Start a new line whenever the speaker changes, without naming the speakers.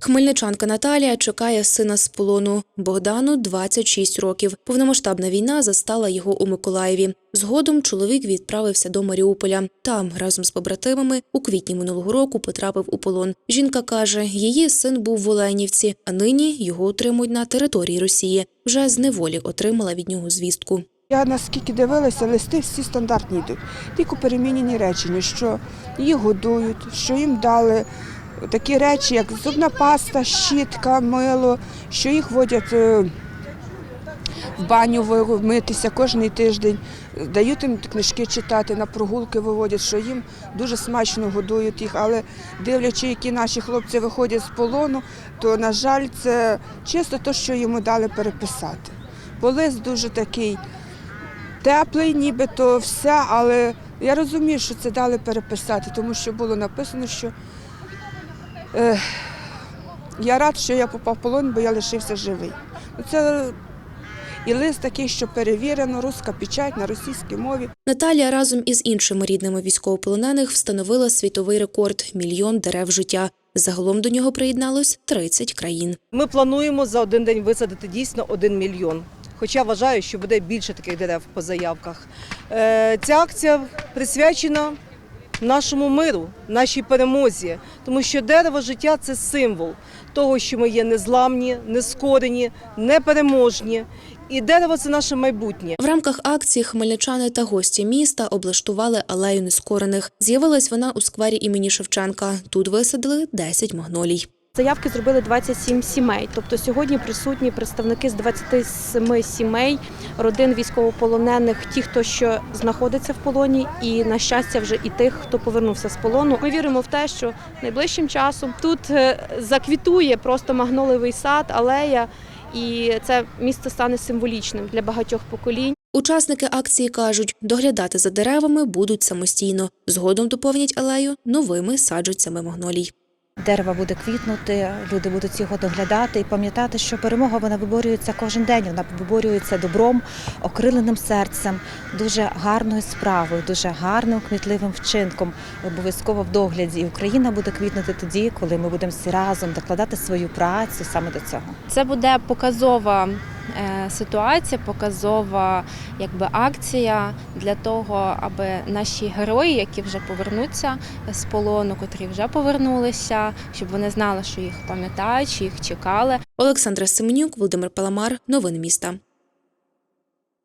Хмельничанка Наталія чекає сина з полону. Богдану 26 років. Повномасштабна війна застала його у Миколаєві. Згодом чоловік відправився до Маріуполя. Там разом з побратимами у квітні минулого року потрапив у полон. Жінка каже, її син був в Оленівці, а нині його утримують на території Росії. Вже з неволі отримала від нього звістку.
Я наскільки дивилася, листи всі стандартні йдуть. Тільки перемінені речення, що їх годують, що їм дали такі речі, як зубна паста, щітка, мило, що їх водять е, в баню митися кожен тиждень, дають їм книжки читати, на прогулки виводять, що їм дуже смачно годують їх. Але дивлячи, які наші хлопці виходять з полону, то, на жаль, це чисто те, що йому дали переписати. Бо дуже такий теплий, нібито все, але я розумію, що це дали переписати, тому що було написано, що я рад, що я попав в полон, бо я лишився живий. Ну, Це і лист такий, що перевірено, руська печать на російській мові.
Наталія разом із іншими рідними військовополонених встановила світовий рекорд мільйон дерев життя. Загалом до нього приєдналось 30 країн.
Ми плануємо за один день висадити дійсно один мільйон. Хоча вважаю, що буде більше таких дерев по заявках. Е, Ця акція присвячена нашому миру, нашій перемозі, тому що дерево життя це символ того, що ми є незламні, нескорені, непереможні. І дерево це наше майбутнє.
В рамках акції хмельничани та гості міста облаштували алею нескорених. З'явилась вона у сквері імені Шевченка. Тут висадили 10 магнолій.
Заявки зробили 27 сімей. Тобто сьогодні присутні представники з 27 сімей, родин військовополонених, ті, хто що знаходиться в полоні, і на щастя, вже і тих, хто повернувся з полону. Ми віримо в те, що найближчим часом тут е, заквітує просто магнолевий сад, алея, і це місце стане символічним для багатьох поколінь.
Учасники акції кажуть, доглядати за деревами будуть самостійно. Згодом доповнять алею новими саджанцями магнолій.
Дерево буде квітнути, люди будуть його доглядати і пам'ятати, що перемога вона виборюється кожен день. Вона виборюється добром, окриленим серцем, дуже гарною справою, дуже гарним кмітливим вчинком, обов'язково в догляді. І Україна буде квітнути тоді, коли ми будемо всі разом докладати свою працю саме до цього.
Це буде показова ситуація, показова якби, акція для того, аби наші герої, які вже повернуться з полону, котрі вже повернулися, щоб вони знали, що їх пам'ятають, що їх чекали.
Олександра Семенюк, Володимир Паламар. Новини міста.